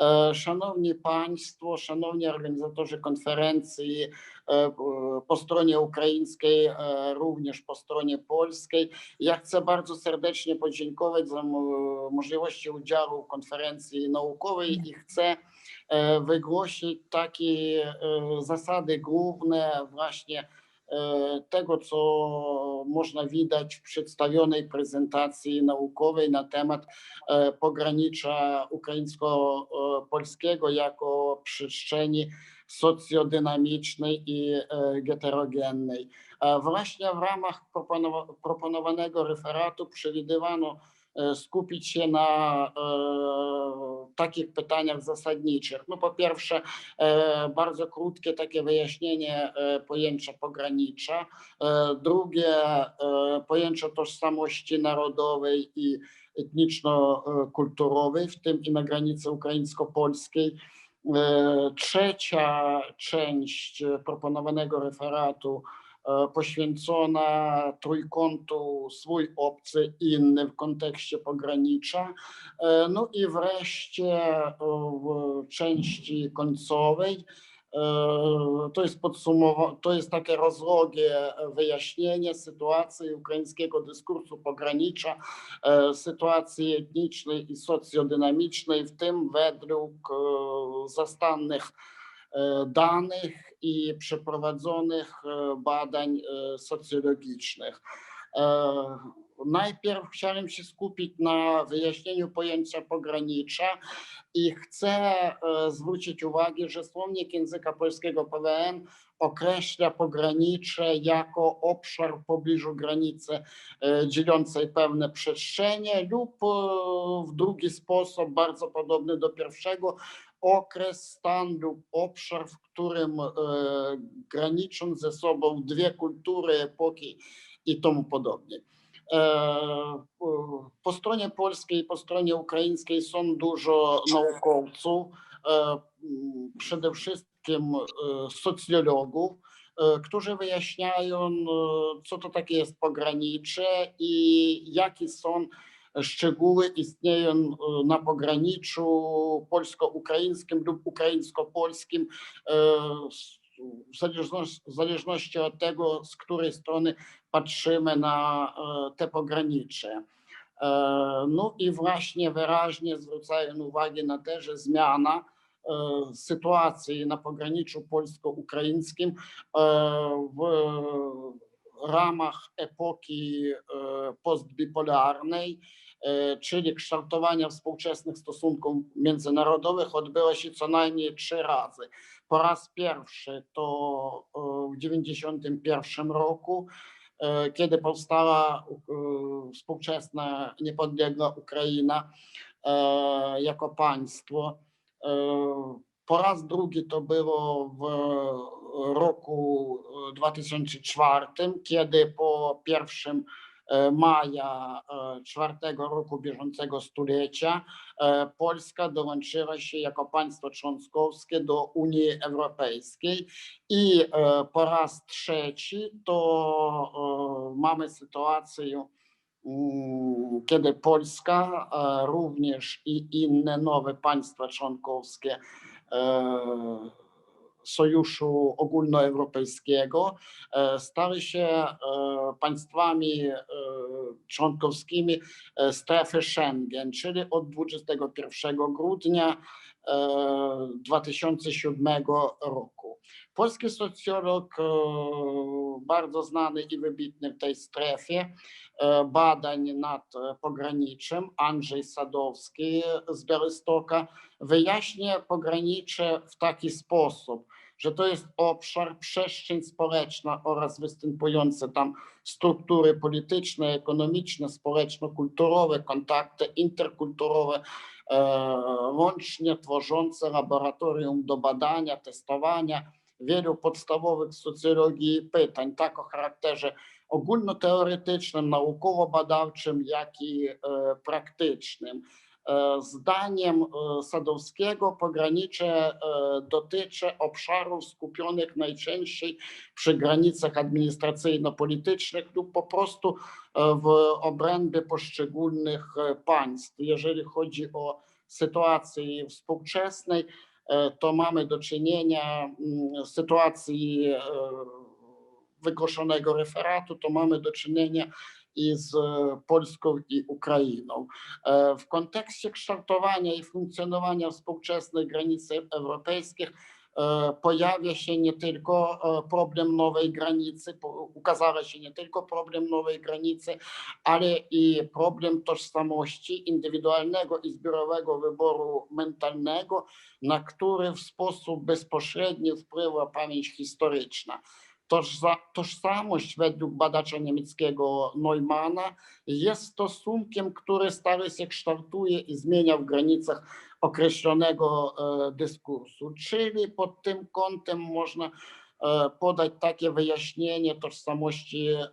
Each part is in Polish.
E, szanowni Państwo, szanowni organizatorzy konferencji, e, po stronie ukraińskiej, e, również po stronie polskiej. Ja chcę bardzo serdecznie podziękować za możliwość udziału w konferencji naukowej i chcę wygłosić takie zasady główne właśnie tego, co można widać w przedstawionej prezentacji naukowej na temat e, pogranicza ukraińsko-polskiego jako przestrzeni socjodynamicznej i e, heterogennej. A Właśnie w ramach proponowa- proponowanego referatu przewidywano e, skupić się na e, takich pytaniach zasadniczych. No po pierwsze, e, bardzo krótkie takie wyjaśnienie e, pojęcia pogranicza. E, drugie, e, pojęcie tożsamości narodowej i etniczno-kulturowej, w tym i na granicy ukraińsko-polskiej. E, Trzecia część e, proponowanego referatu e, poświęcona trójkątu swój, obcy, inny w kontekście pogranicza. E, No i wreszcie e, w części końcowej e, to jest podsumowanie, to jest takie rozlogie wyjaśnienie sytuacji ukraińskiego dyskursu pogranicza, e, sytuacji etnicznej i socjodynamicznej, w tym według e, zastannych e, danych i przeprowadzonych e, badań e, socjologicznych. E, Najpierw chciałem się skupić na wyjaśnieniu pojęcia pogranicza i chcę e, zwrócić uwagę, że słownik języka polskiego PWN określa pogranicze jako obszar w pobliżu granicy e, dzielącej pewne przestrzenie lub e, w drugi sposób, bardzo podobny do pierwszego, okres, stan lub obszar, w którym e, graniczą ze sobą dwie kultury, epoki i tomu podobnie. E, Po stronie polskiej i po stronie ukraińskiej są dużo naukowców, e, przede wszystkim socjologów, którzy wyjaśniają, co to takie jest pogranicze i jakie są szczegóły istnieją e, na pograniczu polsko-ukraińskim lub ukraińsko-polskim, e, w zależności, zależności od tego, z której strony patrzymy na e, te pogranicze. No i właśnie wyraźnie zwracają uwagę na to, że zmiana sytuacji na pograniczu polsko-ukraińskim w ramach epoki postbipolarnej, czyli kształtowania współczesnych stosunków międzynarodowych odbyła się co najmniej trzy razy. Po raz pierwszy to e, w 1991 roku, e, kiedy powstała e, współczesna niepodległa Ukraina e, jako państwo. E, Po raz drugi to było w roku e, 2004, kiedy po 1 e, maja e, czwartego roku bieżącego stulecia e, Polska dołączyła się jako państwo członkowskie do Unii Europejskiej i e, po raz trzeci to e, mamy sytuację, mm, kiedy Polska e, również i inne nowe państwa członkowskie e, Sojuszu Ogólnoeuropejskiego e, stały się e, państwami e, członkowskimi strefy Schengen, czyli od 21 grudnia 2007 roku. Polski socjolog, e, bardzo znany i wybitny w tej strefie e, badań nad e, pograniczem, Andrzej Sadowski z Białystoka, wyjaśnia pogranicze w taki sposób, że to jest obszar, przestrzeń społeczna oraz występujące tam struktury polityczne, ekonomiczne, społeczno-kulturowe, kontakty interkulturowe, e, łącznie tworzące laboratorium do badania, testowania wielu podstawowych socjologii pytań, tak o charakterze ogólnoteoretycznym, naukowo-badawczym, jak i e, praktycznym. E, Zdaniem e, Sadowskiego pogranicze e, dotyczy obszarów skupionych najczęściej przy granicach administracyjno-politycznych lub po prostu w obrębie poszczególnych państw. Jeżeli chodzi o sytuacji współczesnej, to mamy do czynienia mm, z sytuacji e, wygłoszonego referatu, to mamy do czynienia i z Polską i Ukrainą. E, W kontekście kształtowania i funkcjonowania współczesnych granic europejskich e, pojawia się nie tylko e, problem nowej granicy, ukazała się nie tylko problem nowej granicy, ale i problem tożsamości indywidualnego i zbiorowego wyboru mentalnego, na który w sposób bezpośredni wpływa pamięć historyczna. Tożza- Tożsamość według badacza niemieckiego Neumana jest stosunkiem, który stale się kształtuje i zmienia w granicach określonego e, dyskursu. Czyli pod tym kątem można e, podać takie wyjaśnienie tożsamości e,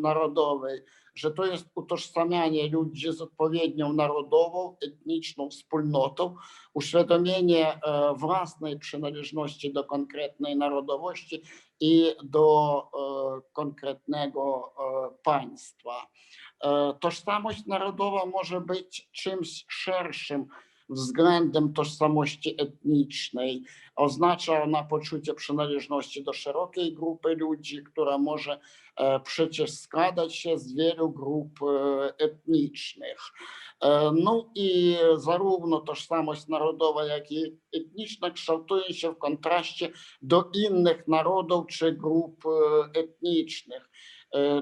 narodowej, że to jest utożsamianie ludzi z odpowiednią narodową, etniczną wspólnotą, uświadomienie e, własnej przynależności do konkretnej narodowości i do e, konkretnego e, państwa. Tożsamość narodowa może być czymś szerszym względem tożsamości etnicznej. Oznacza ona poczucie przynależności do szerokiej grupy ludzi, która może e, przecież składać się z wielu grup e, etnicznych. E, No i zarówno tożsamość narodowa, jak i etniczna kształtują się w kontraście do innych narodów czy grup etnicznych.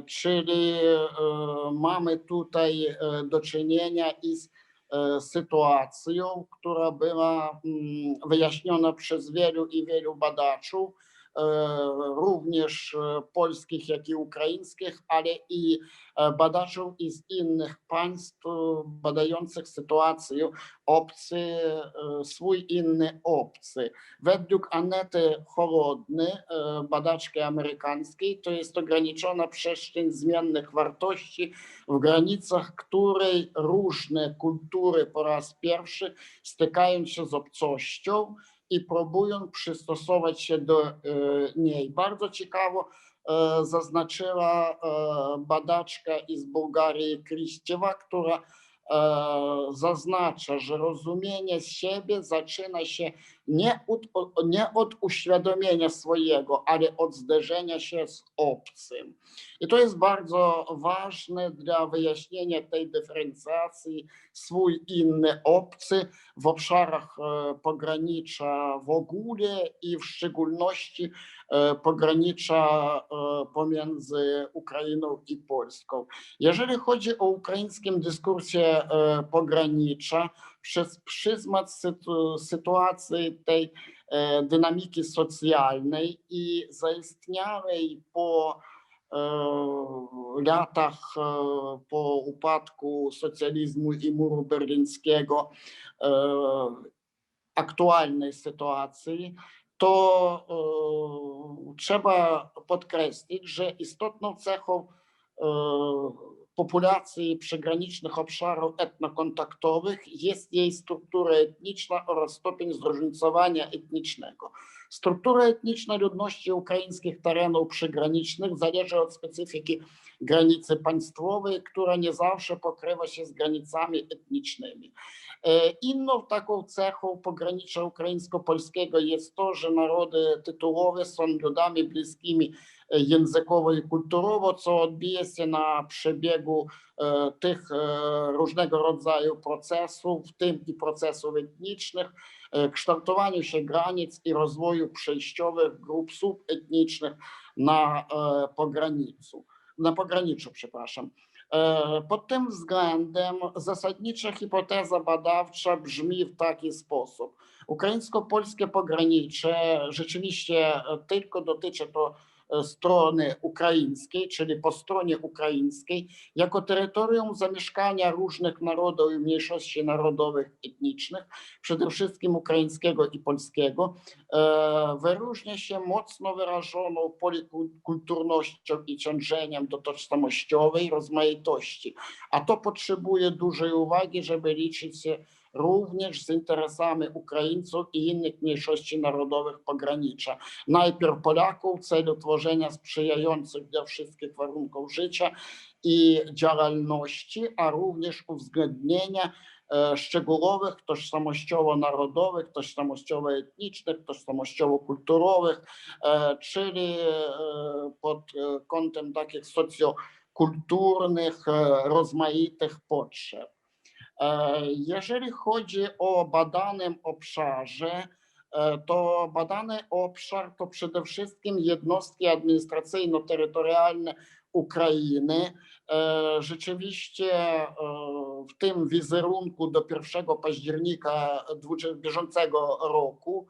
Czyli mamy tutaj do czynienia z sytuacją, która była mm, wyjaśniona przez wielu i wielu badaczów, e, również e, polskich, jak i ukraińskich, ale i e, badaczów i z innych państw e, badających sytuację obcy, e, swój inny obcy. Według Anety Holodny, e, badaczki amerykańskiej, to jest ograniczona przestrzeń zmiennych wartości, w granicach której różne kultury po raz pierwszy stykają się z obcością i próbują przystosować się do e, niej. Bardzo ciekawo e, zaznaczyła e, badaczka z Bułgarii Kriściewa, która zaznacza, że rozumienie siebie zaczyna się nie od, nie od uświadomienia swojego, ale od zderzenia się z obcym. I to jest bardzo ważne dla wyjaśnienia tej dyferencjacji swój inny obcy w obszarach e, pogranicza w ogóle i w szczególności e, pogranicza e, pomiędzy Ukrainą i Polską. Jeżeli chodzi o ukraińskim dyskursie e, pogranicza, przez pryzmat sytu, sytuacji tej e, dynamiki socjalnej i zaistniałej po e, latach e, po upadku socjalizmu i muru berlińskiego e, aktualnej sytuacji, to e, trzeba podkreślić, że istotną cechą e, populacji przygranicznych obszarów etnokontaktowych jest jej struktura etniczna oraz stopień zróżnicowania etnicznego. Struktura etniczna ludności ukraińskich terenów przygranicznych zależy od specyfiki granicy państwowej, która nie zawsze pokrywa się z granicami etnicznymi. E, Inną taką cechą pogranicza ukraińsko-polskiego jest to, że narody tytułowe są ludami bliskimi e, językowo i kulturowo, co odbije się na przebiegu e, tych różnego rodzaju procesów, w tym i procesów etnicznych, kształtowaniu się granic i rozwoju przejściowych grup subetnicznych na pograniczu, na pograniczu, przepraszam. E, Pod tym względem zasadnicza hipoteza badawcza brzmi w taki sposób. Ukraińsko-polskie pogranicze rzeczywiście tylko dotyczy to strony ukraińskiej, czyli po stronie ukraińskiej, jako terytorium zamieszkania różnych narodów i mniejszości narodowych, etnicznych, przede wszystkim ukraińskiego i polskiego, e, wyróżnia się mocno wyrażoną polikulturnością i ciążeniem do tożsamościowej rozmaitości, a to potrzebuje dużej uwagi, żeby liczyć się również z interesami Ukraińców i innych mniejszości narodowych pogranicza. Najpierw Polaków w celu tworzenia sprzyjających dla wszystkich warunków życia i działalności, a również uwzględnienia e, szczegółowych, tożsamościowo-narodowych, tożsamościowo-etnicznych, tożsamościowo-kulturowych, e, czyli e, pod kątem takich socjokulturnych, rozmaitych potrzeb. E, Jeżeli chodzi o badanym obszarze, e, to badany obszar to przede wszystkim jednostki administracyjno-terytorialne Ukrainy. E, Rzeczywiście w tym wizerunku do 1 października 20 bieżącego roku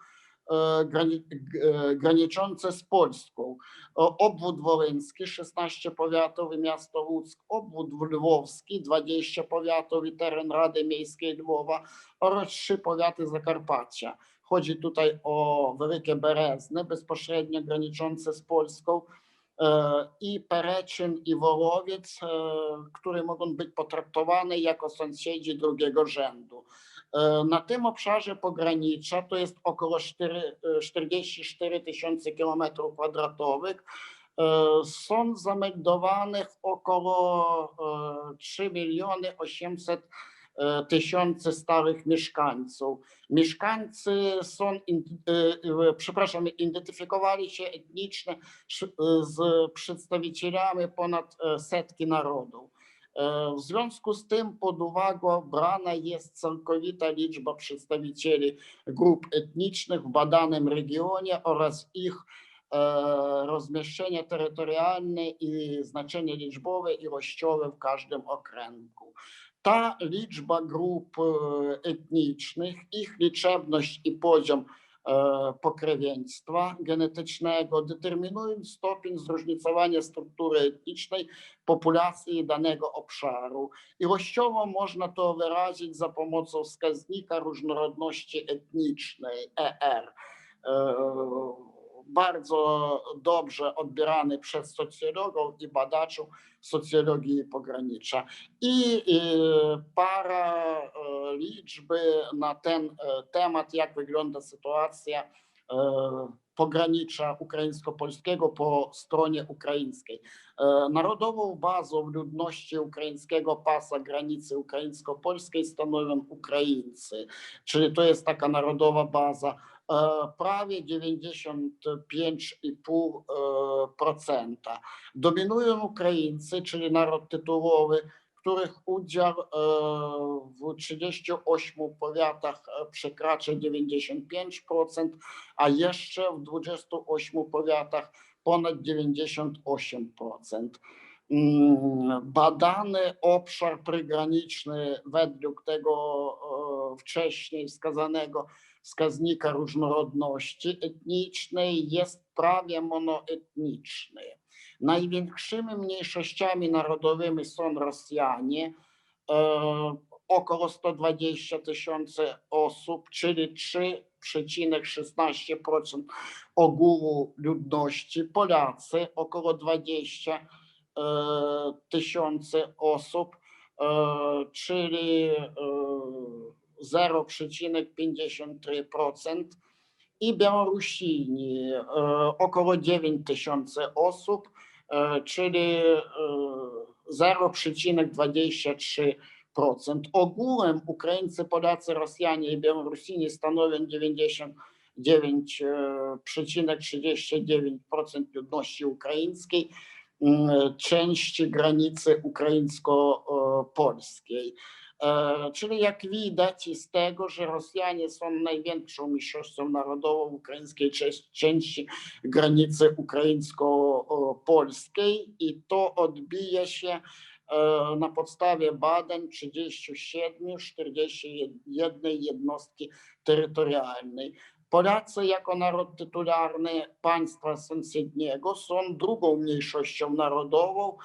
graniczące z Polską. Obwód wołyński, 16 powiatów i miasto Łódzk, obwód lwowski, 20 powiatów i teren Rady Miejskiej Lwowa oraz trzy powiaty Zakarpacia. Chodzi tutaj o Wielkie Berezny, bezpośrednio graniczące z Polską, e, i Pereczyn i Worowiec, e, które mogą być potraktowane jako sąsiedzi drugiego rzędu. E, Na tym obszarze pogranicza to jest około 4, e, 44 tysiące kilometrów kwadratowych. E, Są zameldowanych około e, 3 miliony 800 e, tysięcy stałych mieszkańców. Mieszkańcy są, e, e, przepraszam, identyfikowali się etnicznie z przedstawicielami ponad e, setki narodów. E, W związku z tym pod uwagę brana jest całkowita liczba przedstawicieli grup etnicznych w badanym regionie oraz ich e, rozmieszczenie terytorialne i znaczenie liczbowe i ilościowe w każdym okręgu. Ta liczba grup e, etnicznych, ich liczebność i poziom pokrewieństwa genetycznego determinują stopień zróżnicowania struktury etnicznej populacji danego obszaru. Ilościowo można to wyrazić za pomocą wskaźnika różnorodności etnicznej ER. Bardzo dobrze odbierany przez socjologów i badaczy socjologii pogranicza. I e, para e, liczby na ten e, temat, jak wygląda sytuacja pogranicza ukraińsko-polskiego po stronie ukraińskiej. Narodową bazą ludności ukraińskiego pasa granicy ukraińsko-polskiej stanowią Ukraińcy, czyli to jest taka narodowa baza. E, Prawie 95,5%. Dominują Ukraińcy, czyli naród tytułowy, których udział e, w 38 powiatach e, przekracza 95%, a jeszcze w 28 powiatach ponad 98%. Mm, Badany obszar przygraniczny według tego e, wcześniej wskazanego wskaźnika różnorodności etnicznej jest prawie monoetniczny. Największymi mniejszościami narodowymi są Rosjanie, e, około 120 tysięcy osób, czyli 3,16% ogółu ludności. Polacy około 20 e, tysięcy osób, e, czyli 0,53% i Białorusini e, około 9 tysięcy osób, e, czyli e, 0,23%. Ogółem Ukraińcy, Polacy, Rosjanie i Białorusini stanowią 99,39% ludności ukraińskiej, części granicy ukraińsko-polskiej. E, Czyli jak widać z tego, że Rosjanie są największą mniejszością narodową ukraińskiej części granicy ukraińsko-polskiej i to odbija się e, na podstawie badań 37, 41 jednostki terytorialnej. Polacy jako naród tytularny państwa sąsiedniego są drugą mniejszością narodową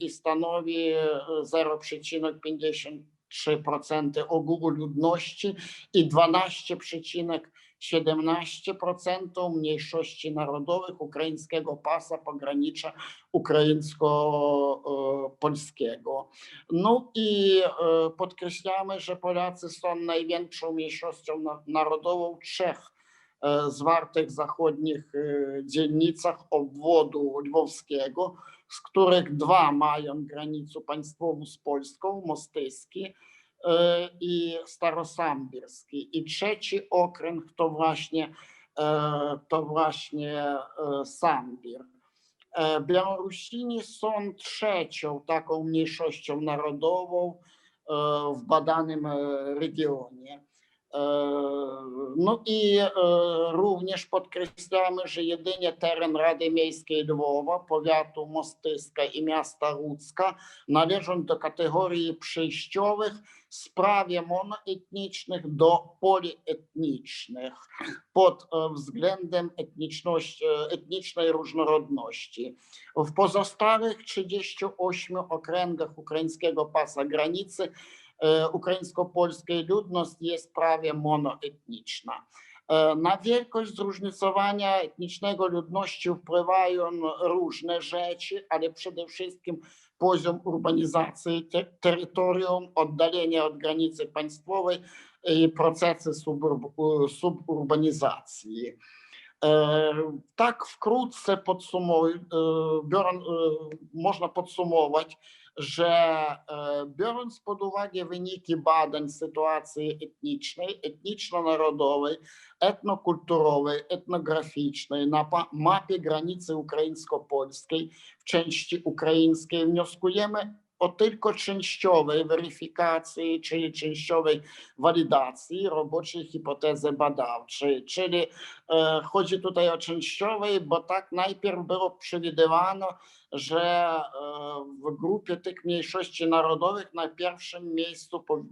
i stanowi e, 0,53% ogółu ludności i 12,17% mniejszości narodowych ukraińskiego pasa pogranicza ukraińsko-polskiego. No i e, podkreślamy, że Polacy są największą mniejszością na- narodową trzech e, zwartych zachodnich e, dzielnicach obwodu lwowskiego, z których dwa mają granicę państwową z Polską, Mostyski, e, i Starosambirski. I trzeci okręg to właśnie, e, to właśnie e, Sambir. Białorusini są trzecią taką mniejszością narodową w badanym regionie. E, No i e, również podkreślamy, że jedynie teren Rady Miejskiej Lwowa, powiatu Mostyska i miasta Łódzka należą do kategorii przejściowych z prawie monoetnicznych do polietnicznych pod e, względem etnicznej różnorodności. W pozostałych 38 okręgach ukraińskiego pasa granicy ukraińsko-polskiej ludność jest prawie monoetniczna. E, Na wielkość zróżnicowania etnicznego ludności wpływają różne rzeczy, ale przede wszystkim poziom urbanizacji te- terytorium, oddalenie od granicy państwowej i procesy suburb- suburbanizacji. E, Tak wkrótce podsumuj, e, e, można podsumować, e, biorąc pod uwagę wyniki badań sytuacji etnicznej, etniczno-narodowej, etnokulturowej, etnograficznej na pa- mapie granicy ukraińsko-polskiej w części ukraińskiej wnioskujemy o tylko częściowej weryfikacji, czyli częściowej walidacji roboczej hipotezy badawczej, czyli e, chodzi tutaj o częściowej, bo tak najpierw było przewidywano, że e, w grupie tych mniejszości narodowych na pierwszym miejscu po, e,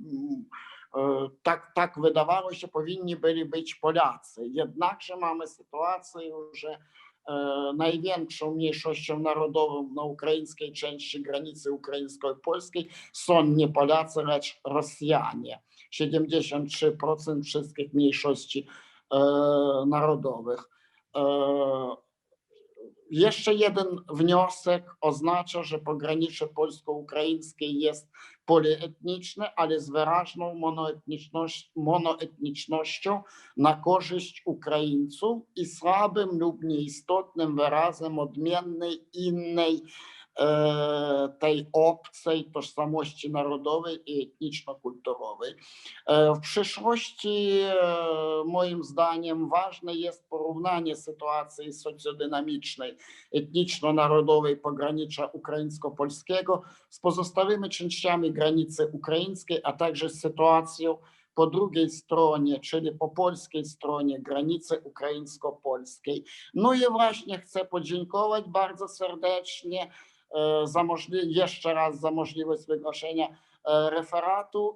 tak, tak wydawało się, powinni byli być Polacy. Jednakże mamy sytuację, że największą mniejszością narodową na ukraińskiej części granicy ukraińsko-polskiej są nie Polacy, lecz Rosjanie. 73% wszystkich mniejszości e, narodowych. E, jeszcze jeden wniosek oznacza, że pogranicze polsko-ukraińskie jest polietniczne, ale z wyraźną monoetniczność, monoetnicznością na korzyść Ukraińców i słabym lub nieistotnym wyrazem odmiennej innej e, tej obcej tożsamości narodowej i etniczno-kulturowej. E, W przyszłości, e, moim zdaniem, ważne jest porównanie sytuacji socjodynamicznej, etniczno-narodowej pogranicza ukraińsko-polskiego z pozostałymi częściami granicy ukraińskiej, a także z sytuacją po drugiej stronie, czyli po polskiej stronie granicy ukraińsko-polskiej. No i właśnie chcę podziękować bardzo serdecznie e, za możli- jeszcze raz za możliwość wygłoszenia e, referatu